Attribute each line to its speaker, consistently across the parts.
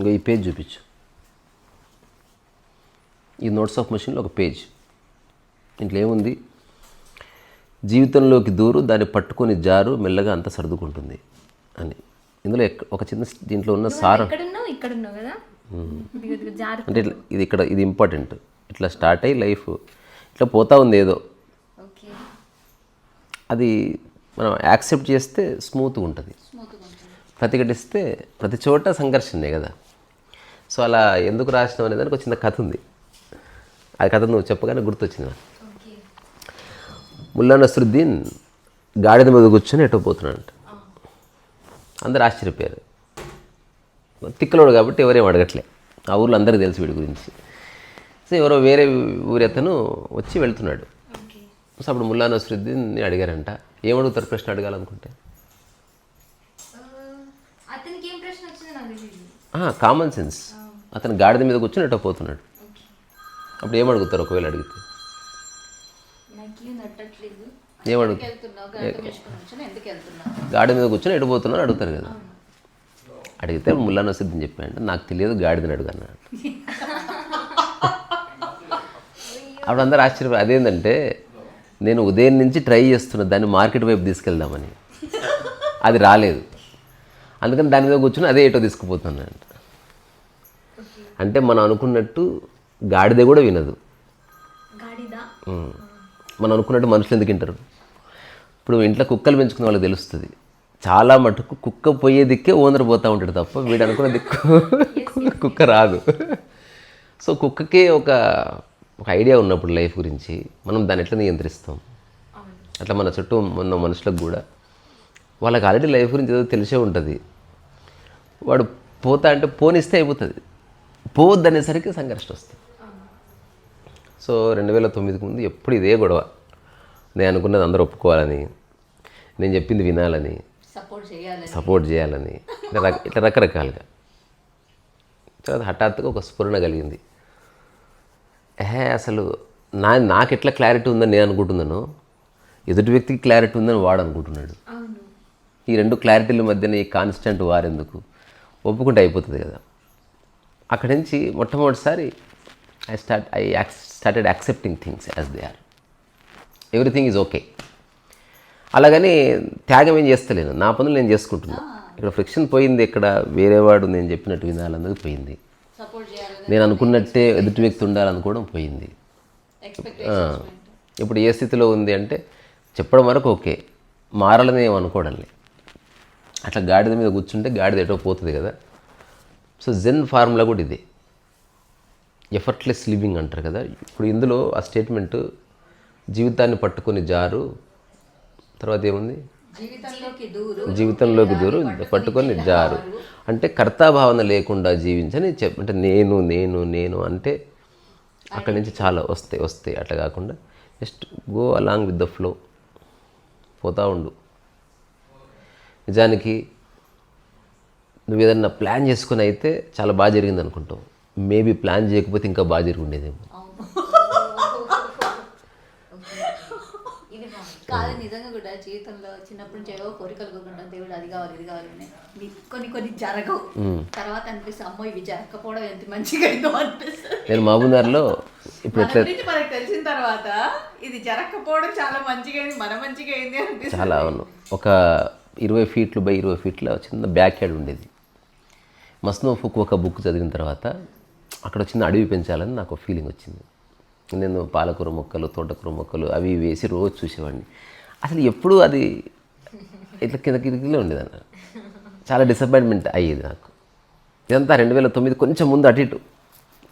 Speaker 1: ఇంకా ఈ పేజ్ చూపించు. ఈ నోట్స్ ఆఫ్ మషిన్లో ఒక పేజ్. ఇంట్లో ఏముంది? జీవితంలోకి దూరు దాన్ని పట్టుకొని జారు మెల్లగా అంత సర్దుకుంటుంది అని. ఇందులో ఒక చిన్న దీంట్లో ఉన్న సారం. అంటే ఇట్లా ఇది ఇక్కడ ఇది ఇంపార్టెంట్. ఇట్లా స్టార్ట్ అయ్యి లైఫ్. ఇట్లా పోతా ఉంది ఏదో. అది మనం యాక్సెప్ట్ చేస్తే స్మూత్గా ఉంటుంది. ప్రతిఘటిస్తే ప్రతి చోట సంఘర్షణే కదా. సో అలా ఎందుకు రాసినావు అనేది దానికి ఒక చిన్న కథ ఉంది. ఆ కథ నువ్వు చెప్పగానే గుర్తొచ్చింది. నాకు ముల్లా నసరుద్దీన్ గాడిద మీద కూర్చొని ఎటో పోతున్నాడంట. అందరు ఆశ్చర్యపోయారు. తిక్కలోడు కాబట్టి ఎవరేం అడగట్లే. ఆ ఊర్లో అందరికీ తెలుసు వీడి గురించి. సో ఎవరో వేరే ఊరి అతను వచ్చి వెళ్తున్నాడు. సో అప్పుడు ముల్లా నసరుద్దీన్ని అడిగారంట. ఏమడుగుతారు ప్రశ్న అడగాలనుకుంటే? కామన్ సెన్స్ అతను గాడిద మీద కూర్చొని ఎటో పోతున్నాడు. అప్పుడు ఏమడుగుతారు ఒకవేళ అడిగితే?
Speaker 2: నాకేం నట్టట్లేదు.
Speaker 1: ఏమడుగు
Speaker 2: వెళ్తున్నావు? గంట వేసుకుని వచ్చాను ఎందుకు వెళ్తున్నావు?
Speaker 1: గాడి మీద కూర్చొని ఎటు పోతున్నారు అడుగుతారు కదా. అడిగితే ముల్లా నసరుద్దీన్ చెప్పాడు నాకు తెలియదు గాడిదని అడుగు అన్నాడు. అప్పుడు అందరూ ఆశ్చర్యపోయి అదేంటంటే నేను ఉదయం నుంచి ట్రై చేస్తున్నా దాన్ని మార్కెట్ వైపు తీసుకెళ్దామని. అది రాలేదు. అందుకని దాని మీద కూర్చొని అదే ఏటో తీసుకుపోతున్నాను అంటే మనం అనుకున్నట్టు గాడిద కూడా వినదు. మనం అనుకున్నట్టు మనుషులు ఎందుకు వింటారు? ఇప్పుడు ఇంట్లో కుక్కలు పెంచుకునే వాళ్ళకి తెలుస్తుంది. చాలా మటుకు కుక్క పోయే దిక్కే ఓనర్ పోతూ ఉంటాడు తప్ప వీడు అనుకున్న దిక్కు కుక్క రాదు. సో కుక్కకే ఒక ఒక ఐడియా ఉన్నప్పుడు లైఫ్ గురించి మనం దాన్ని ఎట్లా నియంత్రిస్తాం? అట్లా మన చుట్టూ ఉన్న మనుషులకు కూడా. వాళ్ళకి ఆల్రెడీ లైఫ్ గురించి ఏదో తెలిసే ఉంటుంది. వాడు పోతా అంటే పోనిస్తే అయిపోతుంది. పోవద్దు అనేసరికి సంఘర్షణ వస్తుంది సో రెండు వేల తొమ్మిదికి ముందు ఎప్పుడు ఇదే గొడవ. నేను అనుకున్నది అందరూ ఒప్పుకోవాలని నేను చెప్పింది వినాలని
Speaker 2: సపోర్ట్ చేయాలి
Speaker 1: సపోర్ట్ చేయాలని. ఇట్లా రక- ఇట్లా రకరకాలుగా. తర్వాత హఠాత్తుగా ఒక స్ఫురణ కలిగింది. ఏహే అసలు నా నాకు ఎట్లా క్లారిటీ ఉందని నేను అనుకుంటున్నాను ఎదుటి వ్యక్తికి క్లారిటీ ఉందని వాడు అనుకుంటున్నాడు. ఈ రెండు క్లారిటీల మధ్యన ఈ కాన్స్టెంట్ వారెందుకు ఒప్పుకుంటే అయిపోతుంది కదా. అక్కడి నుంచి మొట్టమొదటిసారి I start I started accepting things as they are everything is okay అలాగని త్యాగం ఏం చేస్తలేను నా పనులు నేను చేసుకుంటున్నా. ఇక్కడ ఫ్రిక్షన్ పోయింది ఇక్కడ వేరేవాడు నేను చెప్పినట్టు వినాలన్నది పోయింది. నేను అనుకున్నట్టే ఎదుటి వ్యక్తి ఉండాలనుకోవడం పోయింది. ఇప్పుడు ఏ స్థితిలో ఉంది అంటే చెప్పడం వరకు ఓకే. మారాలని ఏం అనుకోవడంలే అట్లా గాడిద మీద కూర్చుంటే గాడిద ఎటో పోతుంది కదా. సో జెన్ ఫార్ములా కూడా ఇదే. ఎఫర్ట్లెస్ లివింగ్ అంటారు కదా. ఇప్పుడు ఇందులో ఆ స్టేట్మెంట్ జీవితాన్ని పట్టుకొని జారు తర్వాత ఏముంది?
Speaker 2: జీవితంలోకి దూరు
Speaker 1: పట్టుకొని జారు. అంటే కర్తాభావన లేకుండా జీవించని చెప్ అంటే నేను నేను నేను అంటే అక్కడి నుంచి చాలా వస్తాయి వస్తాయి అట్లా కాకుండా just go along with the flow పోతా ఉండు. నిజానికి నువ్వు ఏదన్నా ప్లాన్ చేసుకుని అయితే చాలా బాగా జరిగింది అనుకుంటావు మేబీ ప్లాన్ చేయకపోతే ఇంకా బాగా జరిగి ఉండేదేమో.
Speaker 2: ఇది కాదు నిజంగా కూడా జీవితంలో చిన్నప్పటి నుంచి ఏవో కోరికలు కోరుకుంటాం దేవుడు అది కావాలి ఇది కావాలి అని. నీ- కొన్ని కొన్ని జరగవు. తర్వాత అనిపిస్తుంది అమ్మో ఇవి జరగకపోవడం ఎంత మంచిగా అయిందో అనిపిస్తుంది.
Speaker 1: నేను మహబూబ్నగర్లో ఇప్పుడు ఎట్లా
Speaker 3: మనకు తెలిసిన తర్వాత ఇది జరగకపోవడం చాలా మంచిగా అయింది మన మంచిగా అయింది అనిపిస్తుంది.
Speaker 1: చాలా అవును. ఒక ఇరవై ఫీట్లు బై ఇరవై ఫీట్ల చిన్న బ్యాక్ యార్డ్ ఉండేది. మస్నో ఫుక్ ఒక బుక్ చదివిన తర్వాత అక్కడ చిన్న అడవి పెంచాలని నాకు ఫీలింగ్ వచ్చింది. నేను పాలకూర మొక్కలు తోటకూర మొక్కలు అవి వేసి రోజు చూసేవాడిని. అసలు ఎప్పుడు అది ఇట్లా కింద కిందకిలో ఉండేదన్న. చాలా డిసప్పాయింట్మెంట్ అయ్యేది నాకు. ఇదంతా రెండు వేల తొమ్మిది కొంచెం ముందు అటు ఇటు.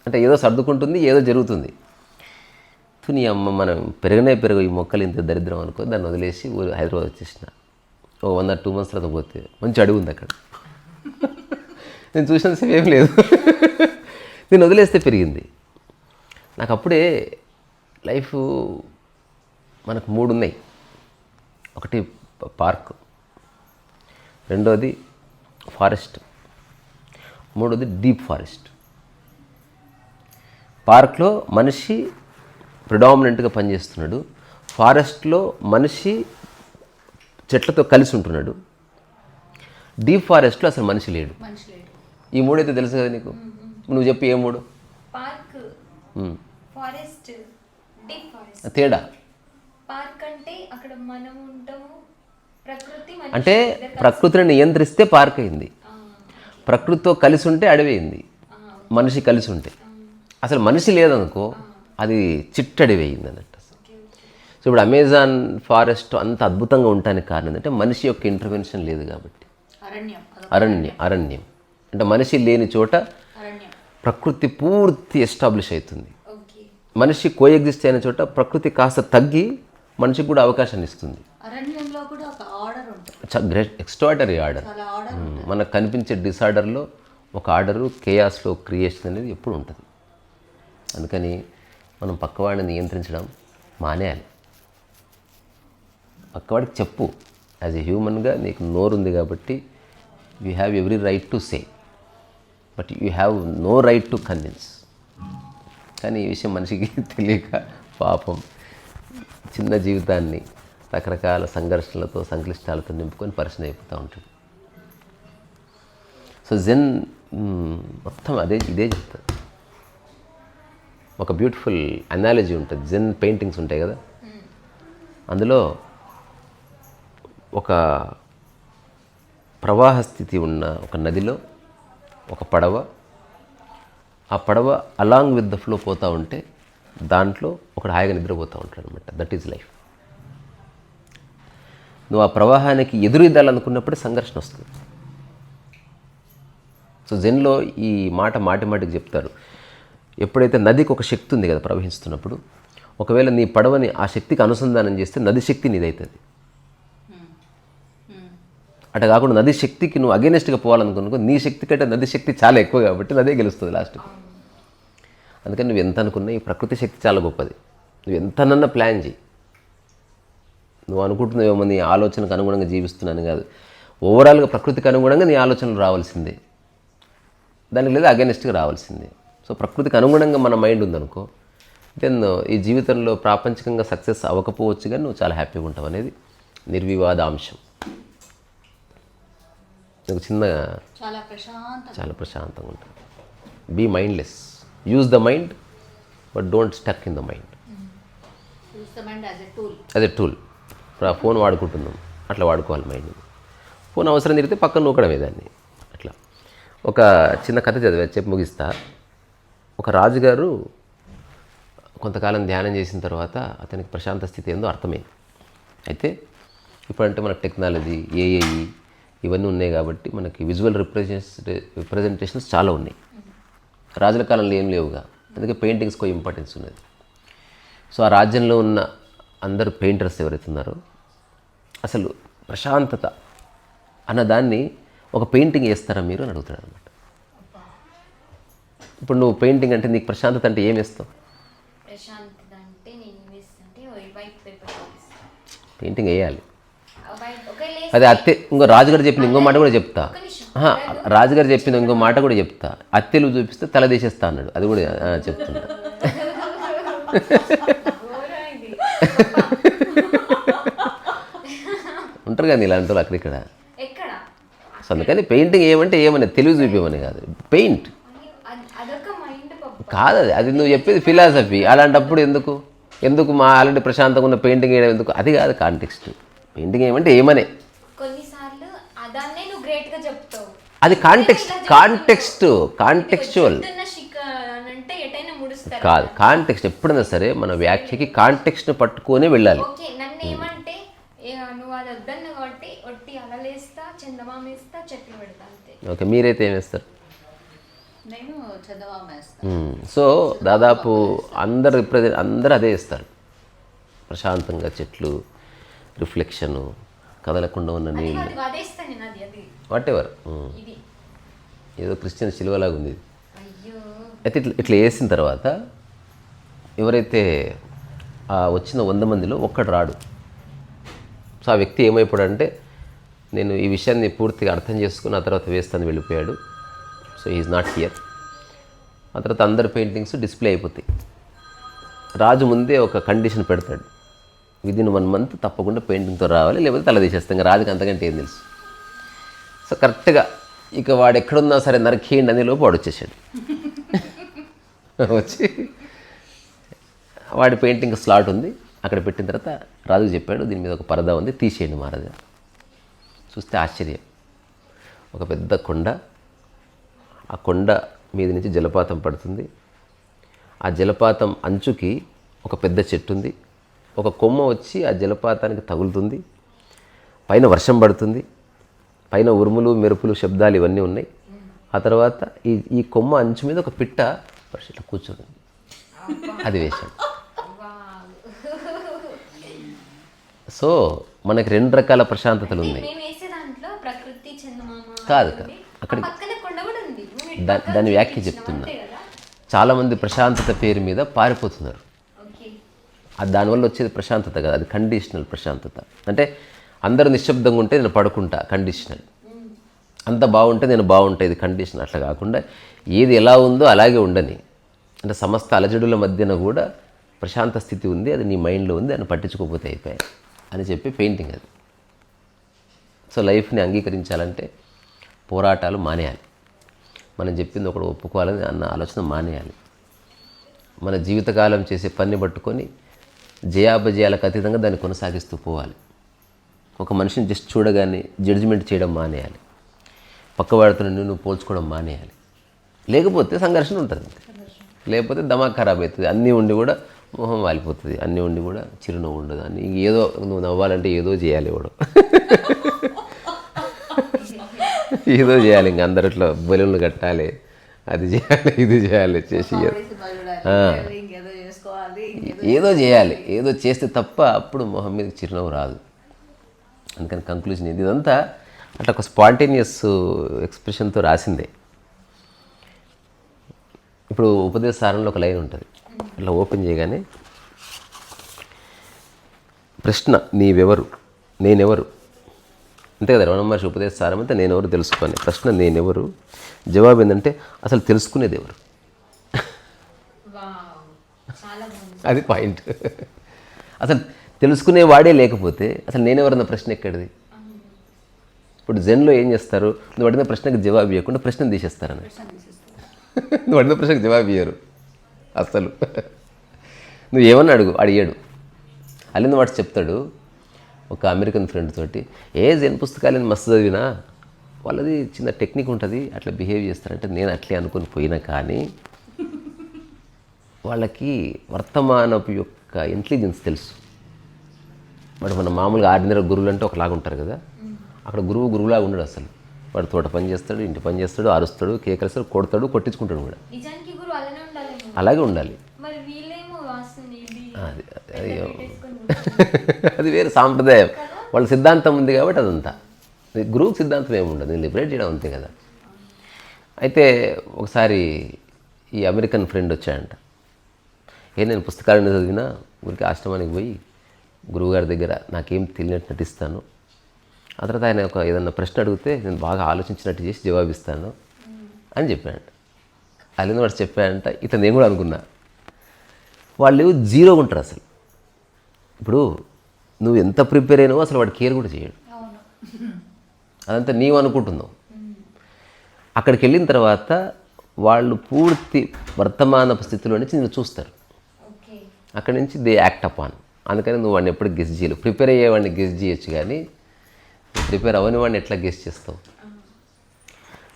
Speaker 1: అంటే ఏదో సర్దుకుంటుంది ఏదో జరుగుతుంది. తుని అమ్మ మనం పెరగనే పెరుగు ఈ మొక్కలు ఇంత దరిద్రం అనుకో దాన్ని వదిలేసి ఊరు హైదరాబాద్ వచ్చేసిన. Oh one or two months తర్వాత పోతే మంచి అడుగుంది అక్కడ. నేను చూసినంతసేపు ఏం లేదు. నేను వదిలేస్తే పెరిగింది. నాకు అప్పుడే లైఫ్ మనకు మూడు ఉన్నాయి. ఒకటి పార్క్ రెండోది ఫారెస్ట్ మూడోది డీప్ ఫారెస్ట్. పార్క్లో మనిషి ప్రిడామినెంట్గా పనిచేస్తున్నాడు. ఫారెస్ట్లో మనిషి చెట్లతో కలిసి ఉంటున్నాడు. డీప్ ఫారెస్ట్లో అసలు మనిషి లేడు.
Speaker 2: మనిషి లేడు.
Speaker 1: ఈ మూడైతే తెలుసు కదా నీకు? నువ్వు చెప్పి ఏ మూడు? తేడా?
Speaker 4: పార్క్ అంటే
Speaker 1: ప్రకృతిని నియంత్రిస్తే పార్క్ అయింది. ప్రకృతితో కలిసి ఉంటే అడవి అయింది. మనిషి కలిసి ఉంటే. అసలు మనిషి లేదనుకో అది చిట్టడివి అయింది అన్నట్టు సో ఇప్పుడు అమెజాన్ ఫారెస్ట్ అంత అద్భుతంగా ఉండటానికి కారణం ఏంటంటే మనిషి యొక్క ఇంటర్వెన్షన్ లేదు కాబట్టి.
Speaker 2: అరణ్యం
Speaker 1: అరణ్యం. అంటే మనిషి లేని చోట ప్రకృతి పూర్తి ఎస్టాబ్లిష్ అవుతుంది. మనిషి కోఎగ్జిస్ట్ అయిన చోట ప్రకృతి కాస్త తగ్గి మనిషికి కూడా అవకాశాన్ని ఇస్తుంది. ఎక్స్ట్రాడరీ ఆర్డర్ మనకు కనిపించే డిసార్డర్లో ఒక ఆర్డరు కేయాస్లో క్రియేషన్ అనేది ఎప్పుడు ఉంటుంది. అందుకని మనం పక్కవాడిని నియంత్రించడం మానేయాలి. పక్కవాడికి చెప్పు. యాజ్ ఎ హ్యూమన్గా నీకు నోరు ఉంది కాబట్టి you have every right to say. But you have no right to convince. కానీ ఈ విషయం మనిషికి తెలియక పాపం చిన్న జీవితాన్ని రకరకాల సంఘర్షణలతో సంక్లిష్టాలతో నింపుకొని పరిశీలన అయిపోతూ ఉంటాడు సో జెన్ మొత్తం అదే ఇదే చెప్తారు. ఒక బ్యూటిఫుల్ అనాలజీ ఉంటుంది. జెన్ పెయింటింగ్స్ ఉంటాయి కదా? అందులో ఒక ప్రవాహ స్థితి ఉన్న ఒక నదిలో ఒక పడవ. ఆ పడవ అలాంగ్ విత్ ద ఫ్లో పోతూ ఉంటే దాంట్లో ఒకడు హాయిగా నిద్రపోతూ ఉంటాడు అనమాట దట్ ఈజ్ లైఫ్ నువ్వు ఆ ప్రవాహానికి ఎదురుదాలనుకున్నప్పుడే సంఘర్షణ వస్తుంది. సో జెన్లో ఈ మాట మాటి మాటికి చెప్తారు. ఎప్పుడైతే నదికి ఒక శక్తి ఉంది కదా ప్రవహిస్తున్నప్పుడు ఒకవేళ నీ పడవని ఆ శక్తికి అనుసంధానం చేస్తే నది శక్తి నీదైతుంది. అటు కాకుండా నది శక్తికి నువ్వు అగేనెస్ట్గా పోవాలనుకున్నావు నీ శక్తి కంటే నది శక్తి చాలా ఎక్కువ కాబట్టి నదే గెలుస్తుంది లాస్ట్కి అందుకని నువ్వు ఎంత అనుకున్నా ఈ ప్రకృతి శక్తి చాలా గొప్పది. నువ్వు ఎంతనన్నా ప్లాన్ చేయి నువ్వు అనుకుంటున్నావేమో నీ ఆలోచనకు అనుగుణంగా జీవిస్తున్నాను కాదు. ఓవరాల్గా ప్రకృతికి అనుగుణంగా నీ ఆలోచనలు రావాల్సిందే. దానికి లేదా అగేనెస్ట్గా రావాల్సిందే. సో ప్రకృతికి అనుగుణంగా మన మైండ్ ఉందనుకో దెన్ ఈ జీవితంలో ప్రాపంచికంగా సక్సెస్ అవ్వకపోవచ్చు కానీ నువ్వు చాలా హ్యాపీగా ఉంటావు అనేది నిర్వివాద అంశం ఒక చిన్న
Speaker 2: చాలా ప్రశాంతంగా
Speaker 1: చాలా ప్రశాంతంగా ఉంటుంది. Be mindless use the mind but don't stuck in the mind అదే టూల్ ఇప్పుడు ఆ ఫోన్ వాడుకుంటున్నాం. అట్లా వాడుకోవాలి మైండ్ ఫోన్ అవసరం తిరిగితే పక్కన నూకడమే దాన్ని. అట్లా. ఒక చిన్న కథ చదివా చెప్పి ముగిస్తా. ఒక రాజుగారు కొంతకాలం ధ్యానం చేసిన తర్వాత అతనికి ప్రశాంత స్థితి ఏందో అర్థమైంది. అయితే ఇప్పుడంటే మనకు టెక్నాలజీ ఏఐ ఇవన్నీ ఉన్నాయి కాబట్టి మనకి విజువల్ రిప్రజెంటే రిప్రజెంటేషన్స్ చాలా ఉన్నాయి. రాజుల కాలంలో ఏం లేవుగా. అందుకే పెయింటింగ్స్కో ఇంపార్టెన్స్ ఉన్నది. సో ఆ రాజ్యంలో ఉన్న అందరు పెయింటర్స్ ఎవరైతే ఉన్నారో అసలు ప్రశాంతత అన్న దాన్ని ఒక పెయింటింగ్ వేస్తారా మీరు అని అడుగుతాడు అనమాట ఇప్పుడు నువ్వు పెయింటింగ్ అంటే నీకు ప్రశాంతత అంటే ఏం వేస్తావు? పెయింటింగ్ వేయాలి. అదే అత్తే ఇంకో రాజుగారు చెప్పిన ఇంకో మాట కూడా చెప్తా. రాజుగారు చెప్పిన ఇంకో మాట కూడా చెప్తా. అత్తెలు చూపిస్తే తల తీసేస్తా అన్నాడు. అది కూడా చెప్తున్నా. ఉంటారు కదా ఇలాంటి వాళ్ళు అక్కడిక్కడ.
Speaker 4: ఎక్కడ?
Speaker 1: సో అందుకని పెయింటింగ్ ఏమంటే ఏమని తెలివి చూపించమని కాదు. పెయింట్. కాదు అది అది నువ్వు చెప్పేది ఫిలాసఫీ. అలాంటప్పుడు ఎందుకు? ఎందుకు మా ఆల్రెడీ ప్రశాంతంగా ఉన్న పెయింటింగ్ వేయడం ఎందుకు? అది కాదు కాంటెక్స్ట్. పెయింటింగ్ ఏమంటే ఏమనే. అది కాంటెక్స్ట్ కాంటెక్స్ట్ కాంటెక్చువల్ కాదు కాంటెక్స్ట్ ఎప్పుడైనా సరే మన వ్యాఖ్యకి కాంటెక్స్ట్ని పట్టుకొని వెళ్ళాలి.
Speaker 4: ఓకే
Speaker 1: మీరైతే ఏం వేస్తారు
Speaker 2: నేను చందమామ వేస్తాను
Speaker 1: మ్మ్. సో దాదాపు అందరు రిప్రజెంట్ అందరూ అదే ఇస్తారు ప్రశాంతంగా చెట్లు రిఫ్లెక్షను కదలకుండా ఉన్న
Speaker 4: అది
Speaker 1: నీళ్ళు. వాట్ ఎవర్
Speaker 4: ఇది.
Speaker 1: ఏదో క్రిస్టియన్ సిలువలాగా ఉంది. ఇది.
Speaker 4: అయ్యో.
Speaker 1: అయితే ఇట్లా ఇట్లా వేసిన తర్వాత ఎవరైతే ఆ వచ్చిన వంద మందిలో ఒక్కడు రాడు. సో ఆ వ్యక్తి ఏమైపోయాడంటే నేను ఈ విషయాన్ని పూర్తిగా అర్థం చేసుకుని ఆ తర్వాత వేస్తాను వెళ్ళిపోయాడు. సో ఈజ్ నాట్ హియర్ ఆ తర్వాత అందరి పెయింటింగ్స్ డిస్ప్లే అయిపోతాయి. రాజు ముందే ఒక కండిషన్ పెడతాడు. విదిన్ వన్ మంత్ తప్పకుండా పెయింటింగ్తో రావాలి లేకపోతే తల తీసేస్తాం. ఇంకా రాజుకి అంతకంటే ఏం తెలుసు. సో కరెక్ట్గా ఇక వాడు ఎక్కడున్నా సరే నరికేయండి అనే లోపు వాడు వచ్చేసాడు వచ్చి వాడి పెయింటింగ్ స్లాట్ ఉంది. అక్కడ పెట్టిన తర్వాత రాజుకు చెప్పాడు దీని మీద ఒక పరదా ఉంది తీసేయండి మహారాజా. చూస్తే ఆశ్చర్యం. ఒక పెద్ద కొండ ఆ కొండ మీద నుంచి జలపాతం పడుతుంది. ఆ జలపాతం అంచుకి ఒక పెద్ద చెట్టు ఉంది. ఒక కొమ్మ వచ్చి ఆ జలపాతానికి తగులుతుంది. పైన వర్షం పడుతుంది. పైన ఉరుములు మెరుపులు శబ్దాలు ఇవన్నీ ఉన్నాయి. ఆ తర్వాత ఈ ఈ కొమ్మ అంచు మీద ఒక పిట్ట ఇట్లా కూర్చొని ఉంది. అది వేశాడు. సో మనకి రెండు రకాల ప్రశాంతతలు ఉన్నాయి. కాదు. కాదు. అక్కడ- దాని వ్యాఖ్య చెప్తున్నా. చాలామంది ప్రశాంతత పేరు మీద పారిపోతున్నారు. దానివల్ల వచ్చేది ప్రశాంతత కదా అది కండిషనల్ ప్రశాంతత. అంటే అందరూ నిశ్శబ్దంగా ఉంటే నేను పడుకుంటా కండిషనల్ అంత బాగుంటే నేను బాగుంటా ఇది కండిషన్ అట్లా కాకుండా ఏది ఎలా ఉందో అలాగే ఉండని. అంటే సమస్త అలజడుల మధ్యన కూడా ప్రశాంత స్థితి ఉంది అది నీ మైండ్లో ఉంది అని పట్టించుకోకపోతే అయిపోయాయి అని చెప్పి పెయింటింగ్ అది. సో లైఫ్ని అంగీకరించాలంటే పోరాటాలు మానేయాలి. మనం చెప్పింది ఒకడు ఒప్పుకోవాలని అన్న ఆలోచన మానేయాలి. మన జీవితకాలం చేసే పని పట్టుకొని జయాపజయాలకు అతీతంగా దాన్ని కొనసాగిస్తూ పోవాలి. ఒక మనిషిని జస్ట్ చూడగానే జడ్జిమెంట్ చేయడం మానేయాలి. పక్కవాడితో నువ్వు పోల్చుకోవడం మానేయాలి. లేకపోతే సంఘర్షణ ఉంటుంది. లేకపోతే దమాక్ ఖరాబ్ అవుతుంది. అన్నీ ఉండి కూడా మొహం వాలిపోతుంది. అన్నీ ఉండి కూడా చిరునవ్వు ఉండదు. అన్ని ఇంక ఏదో నువ్వు నవ్వాలంటే ఏదో చేయాలి వాడు. ఏదో చేయాలి. ఇంక అందరిట్లో బెలూన్లు కట్టాలి. అది చేయాలి ఇది చేయాలి చేసి ఏదో. చేయాలి. ఏదో చేస్తే తప్ప అప్పుడు మొహం మీద చిరునవ్వు రాదు. అందుకని కంక్లూజన్ ఇది. ఇదంతా అట్లా ఒక స్పాంటేనియస్ ఎక్స్ప్రెషన్తో రాసిందే. ఇప్పుడు ఉపదేశ సారంలో ఒక లైన్ ఉంటుంది. అట్లా ఓపెన్ చేయగానే ప్రశ్న నీవెవరు? నేనెవరు? అంతే కదా రమణ మహర్షి ఉపదేశ సారం అంతా నేనెవరు తెలుసుకోని ప్రశ్న నేనెవరు? జవాబు ఏంటంటే అసలు తెలుసుకునేది ఎవరు? అది పాయింట్. అసలు తెలుసుకునేవాడే లేకపోతే అసలు నేనెవరన్న ప్రశ్న ఎక్కడిది? ఇప్పుడు జెన్లో ఏం చేస్తారు? నువ్వు అడిగిన ప్రశ్నకు జవాబు ఇవ్వకుండా ప్రశ్న తీసేస్తారని. నువ్వు అడిగిన ప్రశ్నకు జవాబు ఇయ్యరు. అస్సలు. నువ్వు ఏమన్నా అడుగు అడిగాడు అల్లిన వాడు చెప్తాడు ఒక అమెరికన్ ఫ్రెండ్ తోటి ఏ జెన్ పుస్తకాలని మస్తు చదివినా వాళ్ళది చిన్న టెక్నిక్ ఉంటుంది అట్లా బిహేవ్ చేస్తారంటే నేను అట్లే అనుకుని పోయినా కానీ వాళ్ళకి వర్తమానపు యొక్క ఇంటెలిజెన్స్ తెలుసు. వాడు మన మామూలుగా ఆర్డినరీ గురువులు అంటే ఒకలాగా ఉంటారు కదా. అక్కడ గురువు గురువులాగా ఉండడు అసలు. వాడు తోట పని చేస్తాడు ఇంటి పని చేస్తాడు అరుస్తాడు కేకరిస్తాడు కొడతాడు కొట్టించుకుంటాడు కూడా. అలాగే ఉండాలి. అది అది
Speaker 4: పెట్టేసుకొని
Speaker 1: అది వేరే సాంప్రదాయం. వాళ్ళ సిద్ధాంతం ఉంది కాబట్టి అదంతా. గురువు సిద్ధాంతం ఏమి ఉండదు నేను లిబరేట్ చేయడం అంతే కదా. అయితే ఒకసారి ఈ అమెరికన్ ఫ్రెండ్ వచ్చాడంట. ఏ నేను పుస్తకాలను చదివినా ఊరికి ఆశ్రమానికి పోయి గురువుగారి దగ్గర నాకేం తెలియనట్టు నటిస్తాను. ఆ తర్వాత ఆయన ఒక ఏదన్నా ప్రశ్న అడిగితే నేను బాగా ఆలోచించినట్టు చేసి జవాబిస్తాను అని చెప్పాడు అಲ್ಲಿంది వాడు చెప్పాడంట ఇతను నేను కూడా అనుకున్నా. వాళ్ళు జీరోగా ఉంటారు అసలు. ఇప్పుడు నువ్వు ఎంత ప్రిపేర్ అయినావో అసలు వాడు కేర్ కూడా చేయడు. అదంతా నీవు అనుకుంటున్నావు. అక్కడికి వెళ్ళిన తర్వాత వాళ్ళు పూర్తి వర్తమాన స్థితిలో నుంచి నేను చూస్తారు. అక్కడి నుంచి దే యాక్ట్ అపాన్. అందుకని నువ్వు వాడిని ఎప్పుడు గెస్ చేయలేవు. ప్రిపేర్ అయ్యేవాడిని గెస్ చేయొచ్చు కానీ ప్రిపేర్ అవ్వని వాడిని ఎట్లా గెస్ చేస్తావు?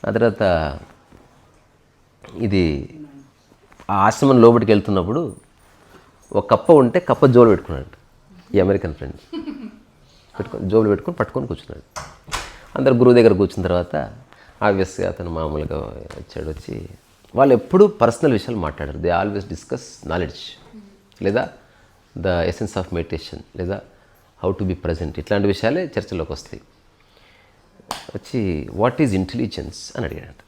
Speaker 1: ఆ తర్వాత ఇది ఆ ఆశ్రమం లోపలికి వెళ్తున్నప్పుడు ఒక కప్ప ఉంటే కప్ప జోలు పెట్టుకున్నాడు ఈ అమెరికన్ ఫ్రెండ్ పెట్టుకొని జోలు పెట్టుకొని పట్టుకొని కూర్చున్నాడు. అందరు గురువు దగ్గర కూర్చున్న తర్వాత ఆబ్వియస్గా అతను మామూలుగా వచ్చాడు వచ్చి వాళ్ళు ఎప్పుడూ పర్సనల్ విషయాలు మాట్లాడారు. దే ఆల్వేస్ డిస్కస్ నాలెడ్జ్ లేదా ద ఎసెన్స్ ఆఫ్ మెడిటేషన్ లేదా హౌ టు బి ప్రజెంట్ ఇట్లాంటి విషయాలే చర్చలోకి వస్తాయి. వచ్చి వాట్ ఈజ్ ఇంటెలిజెన్స్ అని అడిగాడంట.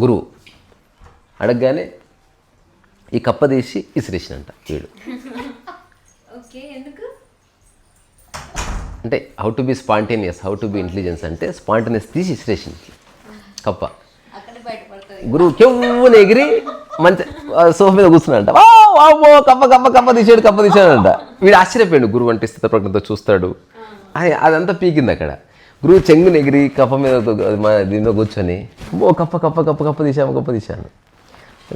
Speaker 1: గురువు అడగగానే ఈ కప్ప తీసి ఇసిరేసినంట వీడు. అంటే how to be spontaneous how to be intelligence అంటే స్పాంటేనియస్ తీసి ఇసిరేసింది కప్ప. గురువు కెవ్వున ఎగిరి మంచి సోఫా మీద కూర్చున్నాడంట. వా కప్ప కప్ప కప్ప తీసాడు కప్ప తీసాడంట వీడు ఆశ్చర్యపోయాడు గురువు అంటే స్థితప్రజ్ఞతో చూస్తాడు. అది అదంతా పీకింది అక్కడ. గురువు చెంగు ఎగిరి కప్ప మీద మా దీని మీద కూర్చొని ఓ కప్ప కప్ప కప్ప కప్ప తీసాము కప్ప తీశాను.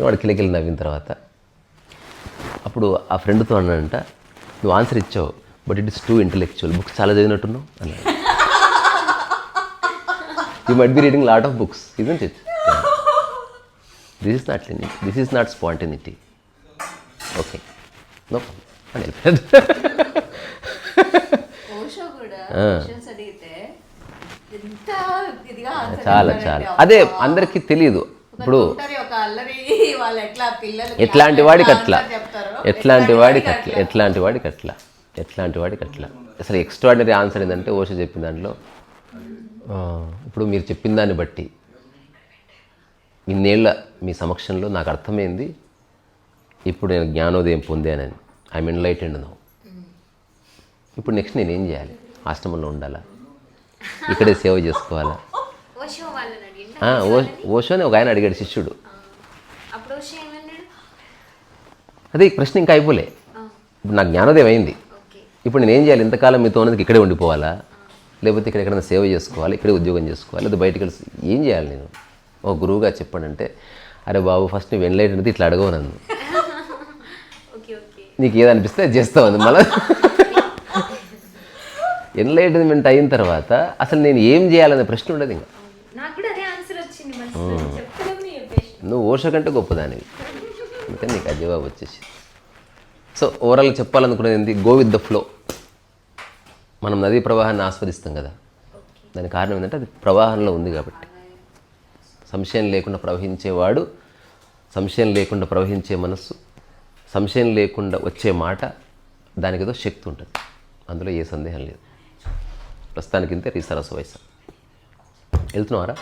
Speaker 1: వాడు కిలకిలి నవ్విన తర్వాత అప్పుడు ఆ ఫ్రెండ్తో అన్నాడంట నువ్వు ఆన్సర్ ఇచ్చావు but it is too intellectual books చాలా చదివినట్టున్నావు అన్నాడు. You might be reading lot of books ఇదంటే this is not this is not spontaneity okay no చాలా చాలా. అదే అందరికీ తెలియదు. ఇప్పుడు ఎట్లాంటి వాడికి అట్లా. ఎట్లాంటి వాడికి అట్లా. ఎట్లాంటి వాడికి అట్లా. ఎట్లాంటి వాడికి అట్లా. అసలు ఎక్స్ట్రాడినరీ ఆన్సర్ ఏంటంటే ఓషో చెప్పిన దాంట్లో ఇప్పుడు మీరు చెప్పిన దాన్ని బట్టి ఇన్నేళ్ళ మీ సమక్షంలో నాకు అర్థమైంది. ఇప్పుడు నేను జ్ఞానోదయం పొందానని. I mean light and now ఇప్పుడు నెక్స్ట్ నేను ఏం చేయాలి? ఆశ్రమంలో ఉండాలా? ఇక్కడే సేవ చేసుకోవాలా?
Speaker 4: ఓషో
Speaker 1: ఓషోని ఒక ఆయన అడిగాడు శిష్యుడు. అదే ప్రశ్న ఇంకా అయిపోలే. ఇప్పుడు నాకు జ్ఞానోదయం అయింది. ఇప్పుడు నేను ఏం చేయాలి? ఇంతకాలం మీతో ఉన్నది ఇక్కడే ఉండిపోవాలా? లేకపోతే ఇక్కడ ఎక్కడైనా సేవ చేసుకోవాలి? ఇక్కడే ఉద్యోగం చేసుకోవాలి? లేదా బయటికి ఏం చేయాలి నేను? ఓ గురువుగా చెప్పాడంటే అరే బాబు ఫస్ట్ నువ్వు ఎన్లైట్ ఇట్లా అడగవు నన్ను. నీకు ఏదనిపిస్తే అది చేస్తావు అది మళ్ళీ. ఎన్లైట్మెంట్ అయిన తర్వాత అసలు నేను ఏం చేయాలనే ప్రశ్న ఉండదు ఇంకా. నువ్వు ఓషో కంటే గొప్పదానివి. అందుకని నీకు ఆ జవాబు వచ్చేసి సో ఓవరాల్గా చెప్పాలనుకునేది ఏంటి గో విత్ ద ఫ్లో మనం నదీ ప్రవాహాన్ని ఆస్వాదిస్తాం కదా. దానికి కారణం ఏంటంటే అది ప్రవాహంలో ఉంది కాబట్టి. సంశయం లేకుండా ప్రవహించేవాడు సంశయం లేకుండా ప్రవహించే మనస్సు సంశయం లేకుండా వచ్చే మాట దానికి ఏదో శక్తి ఉంటుంది. అందులో ఏ సందేహం లేదు. ప్రస్తుతానికి ఇంతే రీసరస్ వయసు వెళ్తున్నావారా